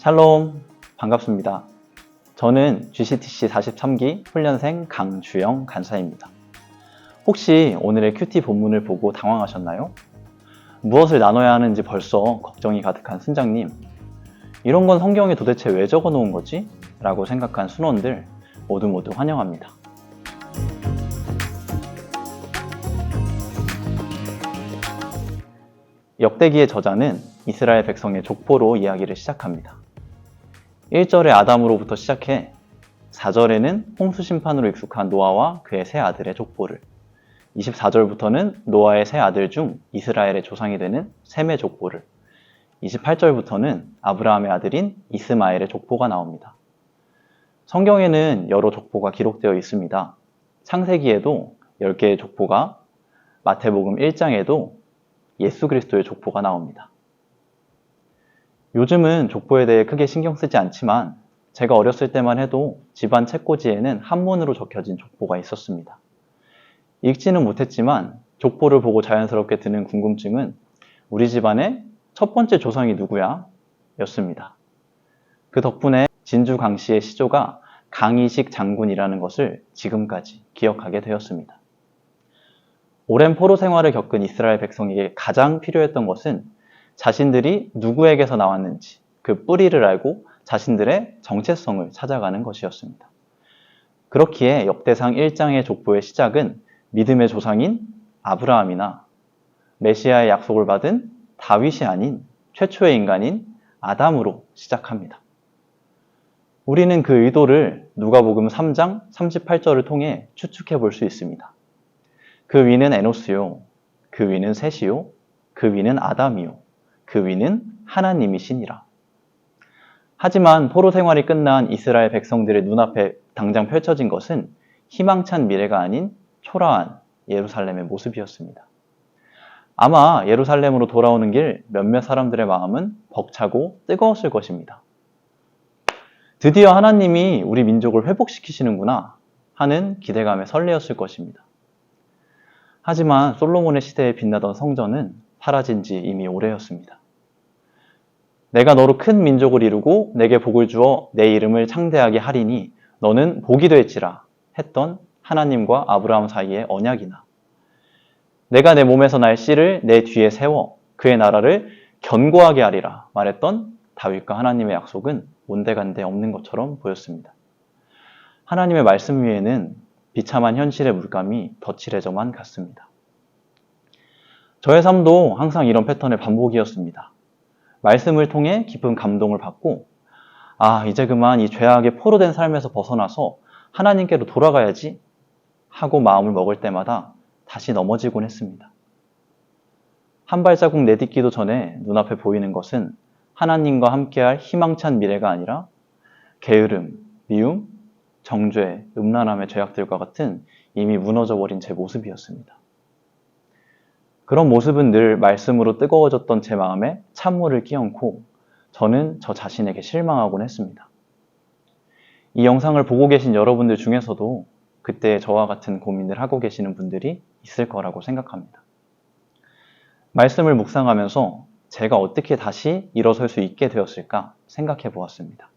샬롬 반갑습니다. 저는 GCTC 43기 훈련생 강주영 간사입니다. 혹시 오늘의 큐티 본문을 보고 당황하셨나요? 무엇을 나눠야 하는지 벌써 걱정이 가득한 순장님. 이런 건 성경에 도대체 왜 적어 놓은 거지? 라고 생각한 순원들 모두 모두 환영합니다. 역대기의 저자는 이스라엘 백성의 족보로 이야기를 시작합니다. 1절에 아담으로부터 시작해 4절에는 홍수 심판으로 익숙한 노아와 그의 세 아들의 족보를 24절부터는 노아의 세 아들 중 이스라엘의 조상이 되는 셈의 족보를 28절부터는 아브라함의 아들인 이스마엘의 족보가 나옵니다. 성경에는 여러 족보가 기록되어 있습니다. 창세기에도 10개의 족보가 마태복음 1장에도 예수 그리스도의 족보가 나옵니다. 요즘은 족보에 대해 크게 신경 쓰지 않지만 제가 어렸을 때만 해도 집안 책꽂이에는 한문으로 적혀진 족보가 있었습니다. 읽지는 못했지만 족보를 보고 자연스럽게 드는 궁금증은 우리 집안의 첫 번째 조상이 누구야? 였습니다. 그 덕분에 진주 강씨의 시조가 강희식 장군이라는 것을 지금까지 기억하게 되었습니다. 오랜 포로 생활을 겪은 이스라엘 백성에게 가장 필요했던 것은 자신들이 누구에게서 나왔는지 그 뿌리를 알고 자신들의 정체성을 찾아가는 것이었습니다. 그렇기에 역대상 1장의 족보의 시작은 믿음의 조상인 아브라함이나 메시아의 약속을 받은 다윗이 아닌 최초의 인간인 아담으로 시작합니다. 우리는 그 의도를 누가복음 3장 38절을 통해 추측해 볼 수 있습니다. 그 위는 에노스요, 그 위는 셋이요, 그 위는 아담이요, 그 위는 하나님이시니라. 하지만 포로 생활이 끝난 이스라엘 백성들의 눈앞에 당장 펼쳐진 것은 희망찬 미래가 아닌 초라한 예루살렘의 모습이었습니다. 아마 예루살렘으로 돌아오는 길 몇몇 사람들의 마음은 벅차고 뜨거웠을 것입니다. 드디어 하나님이 우리 민족을 회복시키시는구나 하는 기대감에 설레었을 것입니다. 하지만 솔로몬의 시대에 빛나던 성전은 사라진 지 이미 오래였습니다. 내가 너로 큰 민족을 이루고 내게 복을 주어 내 이름을 창대하게 하리니 너는 복이 될지라 했던 하나님과 아브라함 사이의 언약이나 내가 내 몸에서 날 씨를 내 뒤에 세워 그의 나라를 견고하게 하리라 말했던 다윗과 하나님의 약속은 온데간데 없는 것처럼 보였습니다. 하나님의 말씀 위에는 비참한 현실의 물감이 덧칠해져만 갔습니다. 저의 삶도 항상 이런 패턴의 반복이었습니다. 말씀을 통해 깊은 감동을 받고, 아, 이제 그만 이 죄악에 포로된 삶에서 벗어나서 하나님께로 돌아가야지 하고 마음을 먹을 때마다 다시 넘어지곤 했습니다. 한 발자국 내딛기도 전에 눈앞에 보이는 것은 하나님과 함께할 희망찬 미래가 아니라 게으름, 미움, 정죄, 음란함의 죄악들과 같은 이미 무너져 버린 제 모습이었습니다. 그런 모습은 늘 말씀으로 뜨거워졌던 제 마음에 찬물을 끼얹고 저는 저 자신에게 실망하곤 했습니다. 이 영상을 보고 계신 여러분들 중에서도 그때 저와 같은 고민을 하고 계시는 분들이 있을 거라고 생각합니다. 말씀을 묵상하면서 제가 어떻게 다시 일어설 수 있게 되었을까 생각해 보았습니다.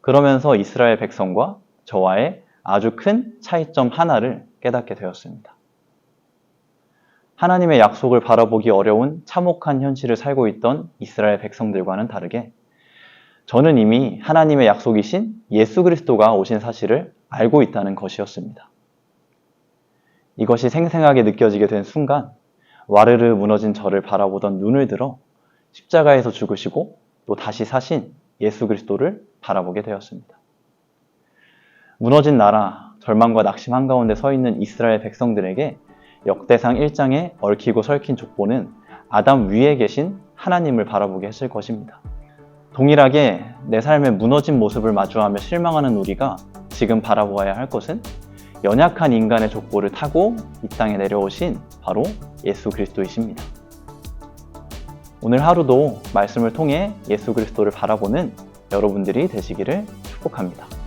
그러면서 이스라엘 백성과 저와의 아주 큰 차이점 하나를 깨닫게 되었습니다. 하나님의 약속을 바라보기 어려운 참혹한 현실을 살고 있던 이스라엘 백성들과는 다르게 저는 이미 하나님의 약속이신 예수 그리스도가 오신 사실을 알고 있다는 것이었습니다. 이것이 생생하게 느껴지게 된 순간 와르르 무너진 저를 바라보던 눈을 들어 십자가에서 죽으시고 또 다시 사신 예수 그리스도를 바라보게 되었습니다. 무너진 나라, 절망과 낙심 한가운데 서 있는 이스라엘 백성들에게 역대상 1장에 얽히고 설킨 족보는 아담 위에 계신 하나님을 바라보게 했을 것입니다. 동일하게 내 삶의 무너진 모습을 마주하며 실망하는 우리가 지금 바라보아야 할 것은 연약한 인간의 족보를 타고 이 땅에 내려오신 바로 예수 그리스도이십니다. 오늘 하루도 말씀을 통해 예수 그리스도를 바라보는 여러분들이 되시기를 축복합니다.